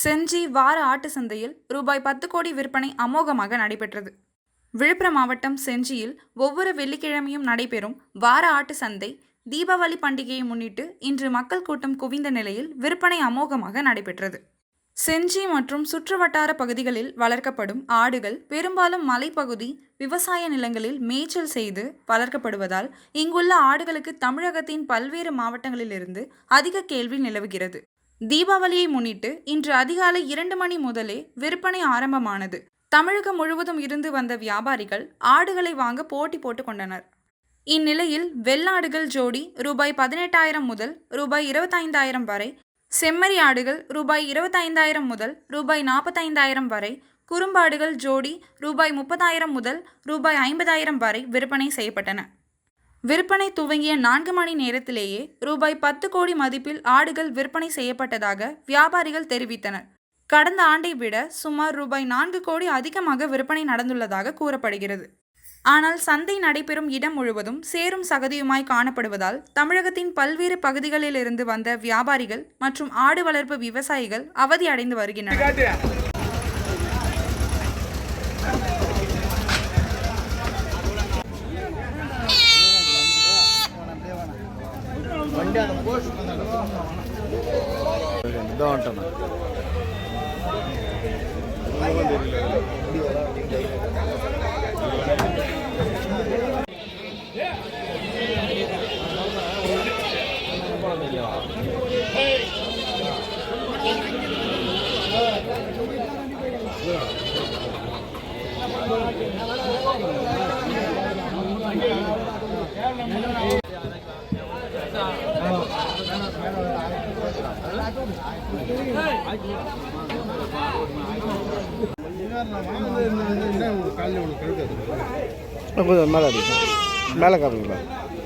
செஞ்சி வார ஆட்டு சந்தையில் ரூபாய் பத்து கோடி விற்பனை அமோகமாக நடைபெற்றது. விழுப்புரம் மாவட்டம் செஞ்சியில் ஒவ்வொரு வெள்ளிக்கிழமையும் நடைபெறும் வார ஆட்டு சந்தை தீபாவளி பண்டிகையை முன்னிட்டு இன்று மக்கள் கூட்டம் குவிந்த நிலையில் விற்பனை அமோகமாக நடைபெற்றது. செஞ்சி மற்றும் சுற்றுவட்டார பகுதிகளில் வளர்க்கப்படும் ஆடுகள் பெரும்பாலும் மலைப்பகுதி விவசாய நிலங்களில் மேய்ச்சல் செய்து வளர்க்கப்படுவதால் இங்குள்ள ஆடுகளுக்கு தமிழகத்தின் பல்வேறு மாவட்டங்களிலிருந்து அதிக கேள்வி நிலவுகிறது. தீபாவளியை முன்னிட்டு இன்று அதிகாலை இரண்டு மணி முதலே விற்பனை ஆரம்பமானது. தமிழகம் முழுவதும் இருந்து வந்த வியாபாரிகள் ஆடுகளை வாங்க போட்டி போட்டுக் கொண்டனர். இந்நிலையில் வெள்ளாடுகள் ஜோடி ரூபாய் பதினெட்டாயிரம் முதல் ரூபாய் இருபத்தைந்தாயிரம் வரை செம்மறி ஆடுகள் ரூபாய் இருபத்தைந்தாயிரம் முதல் ரூபாய் நாற்பத்தைந்தாயிரம் வரை குறும்பாடுகள் ஜோடி ரூபாய் முப்பதாயிரம் முதல் ரூபாய் ஐம்பதாயிரம் வரை விற்பனை செய்யப்பட்டன. விற்பனை துவங்கிய நான்கு மணி நேரத்திலேயே ரூபாய் பத்து கோடி மதிப்பில் ஆடுகள் விற்பனை செய்யப்பட்டதாக வியாபாரிகள் தெரிவித்தனர். கடந்த ஆண்டை விட சுமார் ரூபாய் நான்கு கோடி அதிகமாக விற்பனை நடந்துள்ளதாக கூறப்படுகிறது. ஆனால் சந்தை நடைபெறும் இடம் முழுவதும் சேரும் சகதியுமாய் காணப்படுவதால் தமிழகத்தின் பல்வேறு பகுதிகளிலிருந்து வந்த வியாபாரிகள் மற்றும் ஆடு வளர்ப்பு விவசாயிகள் அவதி அடைந்து ഇതാവട്ടെ Thank you. கொஞ்சம் மேலே மேலே காமிங்களா